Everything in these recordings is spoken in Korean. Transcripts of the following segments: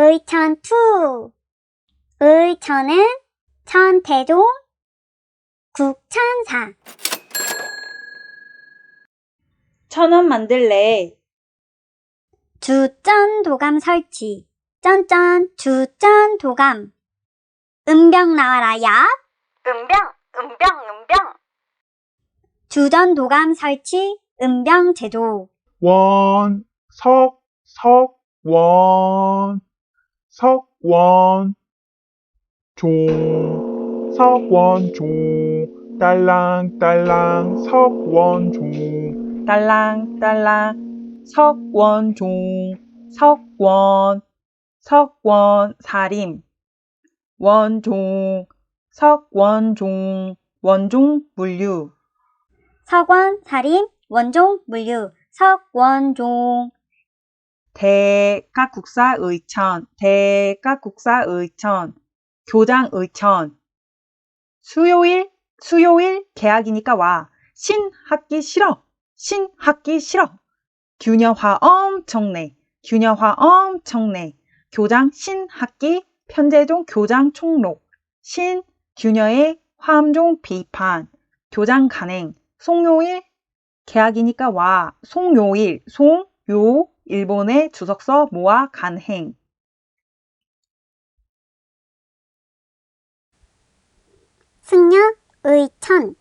의천 투. 의천은 천태종 국천사. 천원 만들래. 주전 도감 설치. 쩐쩐 주전 도감. 은병 나와라 얍 은병, 은병, 은병. 주전 도감 설치 은병 제조 원, 석, 석, 원, 석, 원, 종, 석원, 종, 딸랑, 딸랑, 석원, 종, 딸랑, 딸랑. 석원 종, 석원, 석원, 사림. 원종, 석원종, 원종, 물류. 석원 사림 원종 물류 석원종 대각국사의천, 대각국사의천, 교장의천. 수요일, 수요일 개학이니까 와. 신학기 싫어, 신학기 싫어. 균여화 엄청 내, 균여화 엄청 내. 교장 신학기, 편제종 교장 총록. 신, 균여의 화음종 비판. 교장 간행, 송요일, 개학이니까 와. 송요일, 송, 요, 일본의 주석서 모아 간행. 승려 의천.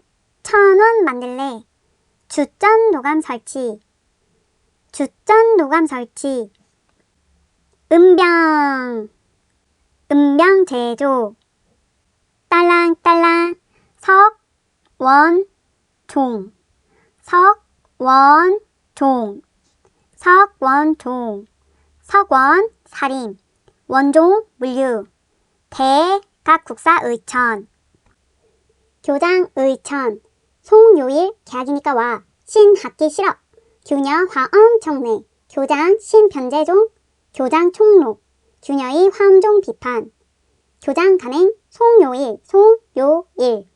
천원 만들래. 주전 도감 설치. 주전 도감 설치. 은병. 은병 제조. 딸랑딸랑. 석원종. 석원종 석원종 석원 사림 원종 물류 대각국사 의천. 교장 의천 송요일 계약이니까 와. 신학기 싫어 규녀 화 엄 청 내 교장 신변제종 교장 총록 규녀의 화음종 비판. 교장 간행 송요일 송요일